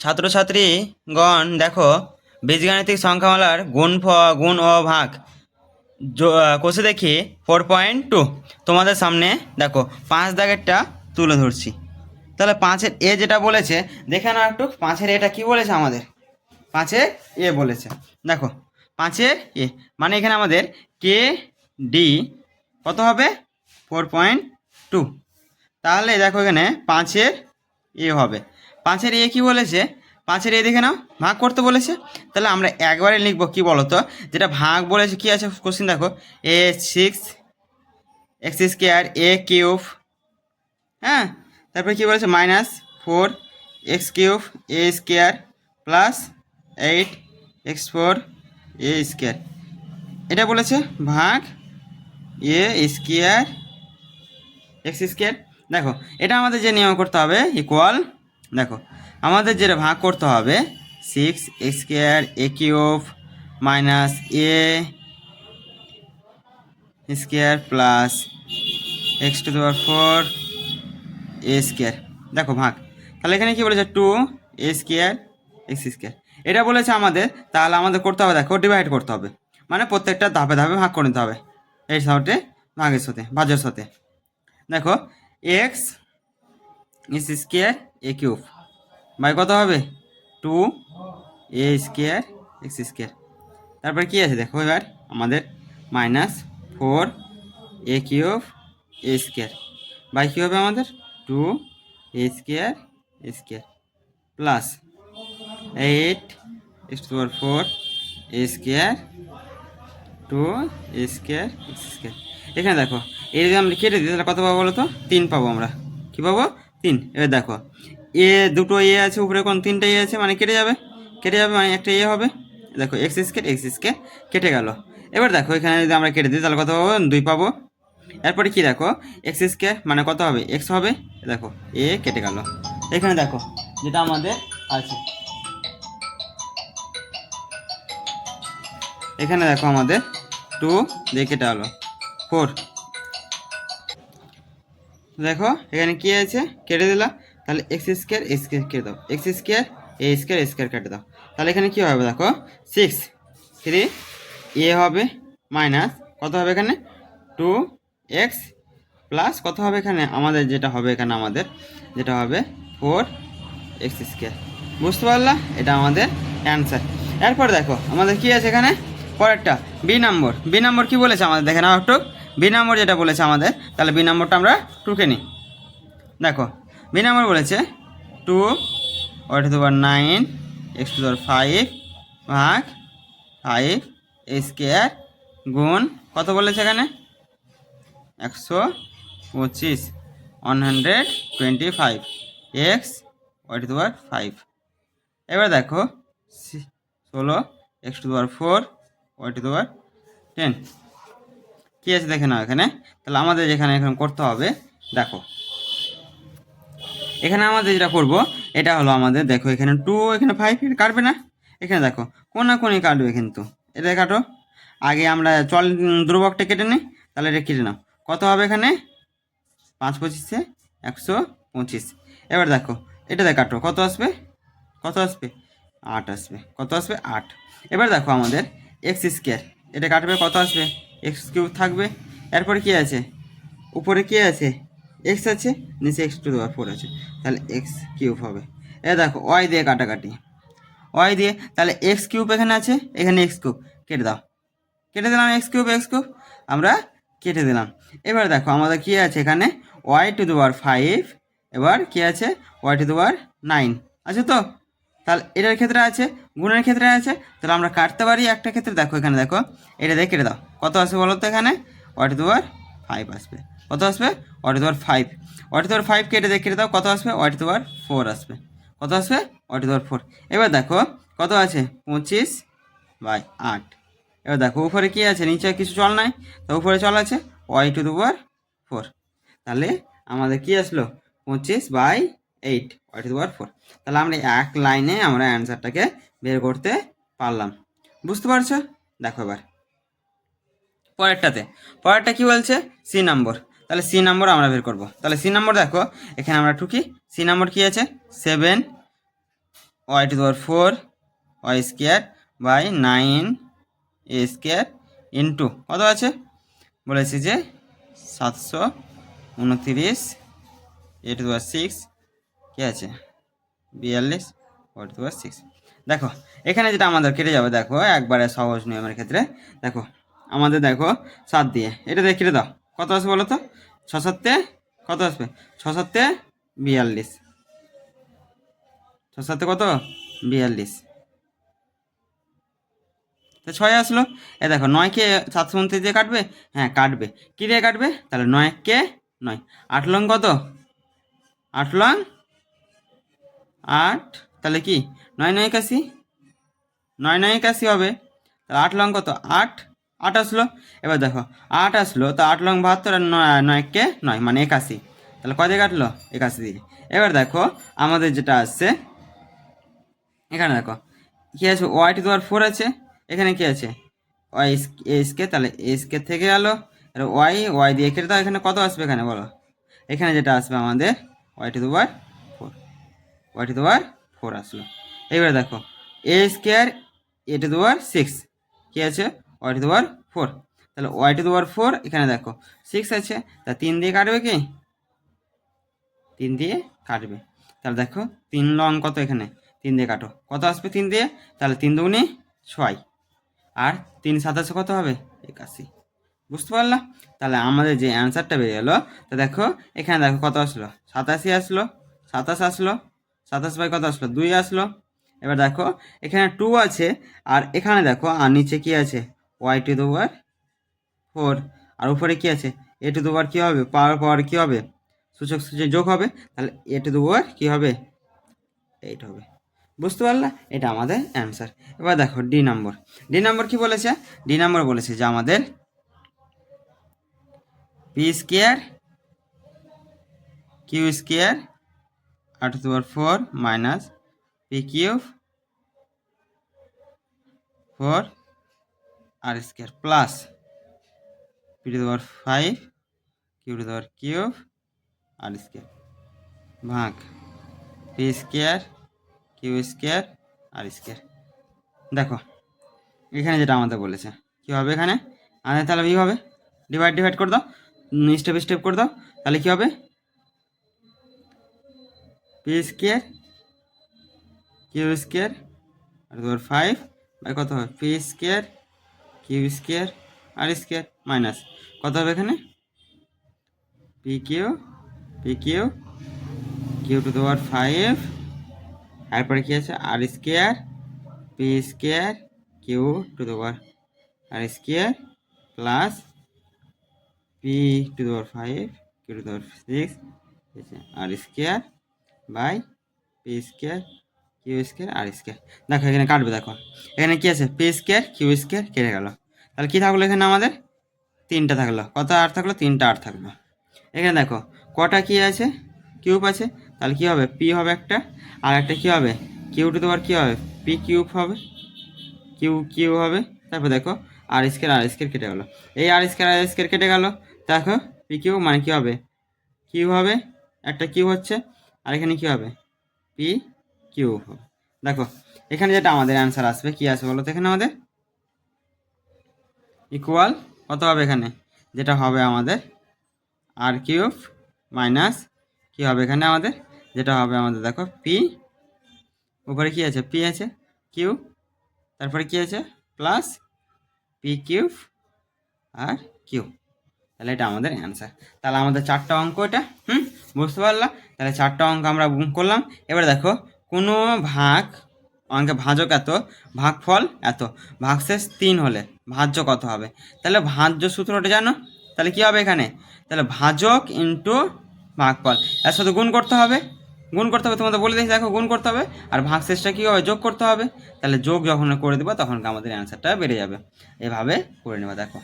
ছাত্রছাত্রীগণ, দেখো, বীজগাণিতিক সংখ্যামালার গুণ ফ, গুণ ও ভাগ। কষে দেখি ফোর পয়েন্ট টু তোমাদের সামনে, দেখো, পাঁচ দাগেরটা তুলে ধরছি। তাহলে পাঁচের এ যেটা বলেছে, দেখে নাও একটু, পাঁচের এটা কি বলেছে আমাদের? পাঁচের এ বলেছে। দেখো, পাঁচের এ মানে এখানে আমাদের কে ডি কত হবে? ফোর পয়েন্ট টু তাহলে দেখো এখানে পাঁচের এ হবে। পাঁচের এ কি বলেছে? পাঁচের এ দেখে নাও, ভাগ করতে বলেছে। তাহলে আমরা একবারে লিখব কি বলো তো যেটা ভাগ বলেছে কি আছে? কোশ্চিন দেখো। A six X square A cube হ্যাঁ? তারপরে কি বলেছে? Minus four X cube A square plus eight X four A square এটা বলেছে ভাগ এ স্কোয়ার এক্স স্কোয়ার দেখো, এটা আমাদের যে নিয়ম করতে হবে ইকুয়াল দেখো, আমাদের যেটা ভাগ করতে হবে six X square A cube minus A square plus X two দেওয়ার ফোর এ স্কোয়ার দেখো, ভাগ। তাহলে এখানে কি বলেছে? Two A square X square এটা বলেছে আমাদের, তাহলে আমাদের করতে হবে, দেখো ডিভাইড করতে হবে। মানে প্রত্যেকটা ধাপে ধাপে ভাগ করে নিতে হবে। এই সাথে, ভাগের সাথে, ভাজের সাথে। দেখো X X square, A cube. By কত হবে? Two A square, X square. তারপরে কী আছে? দেখো এবার আমাদের minus four A cube A square. By কী হবে আমাদের? Two A square A square. Plus eight X two power four A square, two A square, X square. এখানে দেখো এই যদি আমরা কেটে দিই, তাহলে কত পাবো বলো তো? তিন পাবো আমরা। কী পাবো? তিন। এবার দেখো, এ দুটো এ আছে, উপরে কোন তিনটা এ আছে মানে কেটে যাবে? কেটে যাবে মানে একটা এ হবে। দেখো এক্স স্কোয়ার এক্স স্কোয়ার কেটে গেল। এবার দেখো, এখানে যদি আমরা কেটে দিই, তাহলে কত পাবো? দুই পাবো। এরপরে কি দেখো? এক্স স্কোয়ার মানে কত হবে? এক্স হবে। দেখো, এ কেটে গেল। এখানে দেখো, যেটা আমাদের আছে। এখানে দেখো আমাদের টু দিয়ে কেটে হলো ফোর দেখো, এখানে কি আছে? কেটে দিলাম। তাহলে এক্স স্কোয়ার এক্স স্কোয়ার কেটে দাও। X square A square square কেটে দাও। তাহলে এখানে কি হবে দেখো? সিক্স থ্রি এ হবে মাইনাস কত হবে এখানে? টু এক্স প্লাস কত হবে এখানে? আমাদের যেটা হবে এখানে আমাদের, যেটা হবে ফোর এক্স স্কোয়ার বুঝতে পারলা? এটা আমাদের অ্যান্সার এরপর দেখো, আমাদের কি আছে এখানে? পরেরটা বি নম্বর বি নম্বর কি বলেছে আমাদের? দেখে নাও একটু। বি নম্বর যেটা বলেছে আমাদের, তাহলে বি নম্বরটা আমরা টুকে নিই। দেখো, বি নম্বর বলেছে two what two nine X two power five ভাগ ফাইভ স্কোয়ার গুণ কত বলেছে এখানে? একশো পঁচিশ one hundred twenty five X Y two power five এবার দেখো ষোলো X two power four Y two power ten কী আছে দেখে নাও এখানে। তাহলে আমাদের যেখানে এখানে করতে হবে দেখো। এখানে আমাদের যেটা করব এটা হলো আমাদের দেখো এখানে টু এখানে ফাইভ কাটবে না? এখানে দেখো কোনা কোনি কাটবে কিন্তু। এটা কাটো। আগে আমরা চল উম, ধ্রুবকটা কেটে নিই তাহলে এটা কেটে নাও। কত হবে এখানে? পাঁচ পঁচিশে একশো পঁচিশ। এবার দেখো এটাতে কাটো কত আসবে? কত আসবে? আট আসবে। কত আসবে? আট। এবার দেখো আমাদের এক্স স্কোয়ার এটা কাটবে কত আসবে? এক্স কিউব থাকবে। এরপরে কি আছে? উপরে কি আছে? এক্স আছে, নিচে এক্স টু দেওয়ার ফোর আছে। তাহলে এক্স কিউব হবে। এ দেখো ওয়াই দিয়ে কাটাকাটি। ওয়াই দিয়ে, তাহলে এক্স কিউব এখানে আছে, এখানে এক্স কিউব কেটে দাও। কেটে দিলাম এক্স কিউব এক্স কিউব আমরা কেটে দিলাম। এবার দেখো, আমাদের কি আছে এখানে? ওয়াই টু দেওয়ার ফাইভ এবার কি আছে? ওয়াই টু দেওয়ার নাইন আছে তো? তাহলে এটার ক্ষেত্রে আছে, গুণের ক্ষেত্রে আছে, তাহলে আমরা কাটতে পারি একটা ক্ষেত্রে। দেখো এখানে দেখো, এটা দিয়ে কেটে দাও। কত আসবে বলো তো এখানে? ওয়াই টু দেওয়ার ফাইভ আসবে। কত আসবে? ওয়াই টু দেওয়ার ফাইভ ওয়াই টু দেওয়ার ফাইভ কেটে দিয়ে কেটে দাও, কত আসবে? ওয়াই টু দেওয়ার ফোর আসবে। কত আসবে? ওয়াই টু দেওয়ার ফোর এবার দেখো, কত আছে? পঁচিশ বাই আট। এবার দেখো, উপরে কী আছে? নিচে কিছু চল নাই। তো উপরে চল আছে ওয়াই টু দেওয়ার ফোর তাহলে আমাদের কি আসলো? পঁচিশ বাই এইট ওয়াই টু দেওয়ার ফোর তাহলে আমরা এক লাইনে আমরা অ্যান্সারটাকে বের করতে পারলাম। বুঝতে পারছ? দেখো এবার। পরেরটাতে। পরেরটা কি বলছে? সি নম্বর তাহলে সি নম্বর আমরা বের করব। তাহলে সি নম্বর দেখো, এখানে আমরা টুকি সি নম্বর কি আছে? সেভেন ওয়াই টু দেওয়ার four Y square by nine A square into কত আছে? বলেছি যে সাতশো উনতিরিশ এ টু দেওয়ার সিক্স কী আছে? বিয়াল্লিশ ওয়াই টু সিক্স দেখো, এখানে যেটা আমাদের কেটে যাবে, দেখো, একবারে সহজ নিয়মের ক্ষেত্রে। দেখো, আমাদের দেখো সাত দিয়ে। এটা দিয়ে কেটে দাও। কত আসবে বলো তো? ছ সাতে কত আসবে? ছ সাতে বিয়াল্লিশ। ছ সাতে কত? বিয়াল্লিশ। তো ছয় আসলো। এ দেখো, নয়কে সাতশো উনত্রিশ দিয়ে কাটবে? হ্যাঁ কাটবে। কী দিয়ে কাটবে? তাহলে নয় কে নয়। আট লং কত? আট লং আট, তাহলে কি? নয় নয় একাশি? নয় নয় একাশি হবে। তাহলে আট লং কত? আট। আট আসলো। এবার দেখো, আট আসলো, তো আট লং বাহাত্তর আর নয় নয়কে নয় মানে একাশি। তাহলে কত দিয়ে কাটলো? একাশি দিয়ে। এবার দেখো, আমাদের যেটা আসছে, এখানে দেখো, কী আছে? ওয়াই টু দেওয়ার ফোর আছে। এখানে কি আছে? ওয়াই এসকে তাহলে এসকে থেকে গেলো ওয়াই ওয়াই দিয়ে কেটে দাও, এখানে কত আসবে? এখানে বলো। এখানে যেটা আসবে আমাদের Y to four Y to দেওয়ার ফোর আসলো। এইবারে দেখো, এ স্কোয়ার, এ টু দেওয়ার সিক্স। কী আছে? ওয়াই টু দেওয়ার ফোর। তাহলে ওয়াই টু দেওয়ার ফোর এখানে দেখো, সিক্স আছে, তা তিন দিয়ে কাটবে কি? তিন দিয়ে কাটবে। তাহলে দেখো, তিন লং কত এখানে? তিন দিয়ে কাটো। কত আসবে তিন দিয়ে? তাহলে তিন দুগুনি ছয়। আর তিন সাতাশে কত হবে? একাশি। বুঝতে পারলা? তাহলে আমাদের যে অ্যান্সারটা বেরিয়ে গেলো, তো দেখো, এখানে দেখো কত আসলো? সাতাশি আসলো, সাতাশ আসলো সাতাশ বাই কত আসলো? দুই আসলো। এবার দেখো, এখানে টু আছে, আর এখানে দেখো, আর নিচে কি আছে? ওয়াই টু দুবার ফোর আর উপরে কি আছে? এ টু দুবার কী হবে? পাওয়ার পাওয়ার কী হবে? সূচক সূচক যোগ হবে, তাহলে এ টু দুবার কী হবে? এইট হবে। বুঝতে পারলা? এটা আমাদের অ্যান্সার এবার দেখো ডি নম্বর ডি নম্বর কি বলেছে? ডি নম্বর বলেছে যে আমাদের P square Q square R to power four minus P cube four R square plus P to power five Q to power R square ভাগ P square Q square R square. দেখো, এখানে যেটা আমাদের বলেছে, কী হবে এখানে? আমাদের তাহলে কী হবে? ডিভাইড ডিভাইড করে দাও। স্টেপ স্টেপ করে দাও। তাহলে কী হবে? পি স্কোয়ার কিউ স্কোয়ার আর তোমার ফাইভ বাই কত হবে P square Q square R square minus কত হবে এখানে? P Q P Q Q to দেওয়ার ফাইভ তারপরে কি আছে? R square P square Q to দেওয়ার R square plus P to দেওয়ার ফাইভ কিউ টু দেওয়ার six R square by P square, Q square, R square. দেখো, এখানে কাটবে, দেখো। এখানে কি আছে? পি স্কোয়ার, কিউ স্কোয়ার, কেটে গেল। তাহলে কী থাকল এখানে আমাদের? তিনটা থাকল। কত আর থাকল? তিনটা আর থাকল। এখানে দেখো, কটা কি আছে? কিউব আছে। তাহলে কী হবে? পি হবে একটা, আর একটা কী হবে? কিউ টু দেওয়ার কী হবে? পি কিউব হবে। কিউ কিউ হবে। তারপর দেখো, আর স্কেয়ার আর স্কেয়ার কেটে গেলো। এই আর স্কেয়ার আর স্কেয়ার কেটে গেলো। দেখো, পি কিউ মানে কী হবে? কিউ হবে। একটা কিউ হচ্ছে। আর এখানে কী হবে? পি কিউ হবে। দেখো, এখানে যেটা আমাদের অ্যান্সার আসবে, কী আসবে বলো তো এখানে আমাদের? ইকুয়াল কত হবে এখানে? যেটা হবে আমাদের আর কিউব মাইনাস কী হবে এখানে আমাদের? যেটা হবে আমাদের, দেখো পি উপরে কি আছে? পি আছে কিউ তারপরে কি আছে? প্লাস পি কিউব আর কিউ তাহলে এটা আমাদের অ্যান্সার তাহলে আমাদের চারটা অঙ্ক এটা, হুম? বুঝতে পারলাম তাহলে চারটা অঙ্ক আমরা করলাম। এবার দেখো, কোনো ভাগ অঙ্কে ভাজক এত, ভাগফল এত, ভাগশেষ তিন হলে ভাজ্য কত হবে? তাহলে ভাজ্য সূত্রটা জানো? তাহলে কি হবে এখানে? তাহলে ভাজক ইন্টু ভাগফল। এর সাথে গুণ করতে হবে। গুণ করতে হবে, তোমাদের বলে দিয়েছি, দেখো, গুণ করতে হবে। আর ভাগশেষটা কী হবে? যোগ করতে হবে। তাহলে যোগ যখন করে দেবো, তখন আমাদের অ্যান্সারটা বেড়ে যাবে। এভাবে করে নেবে, দেখো।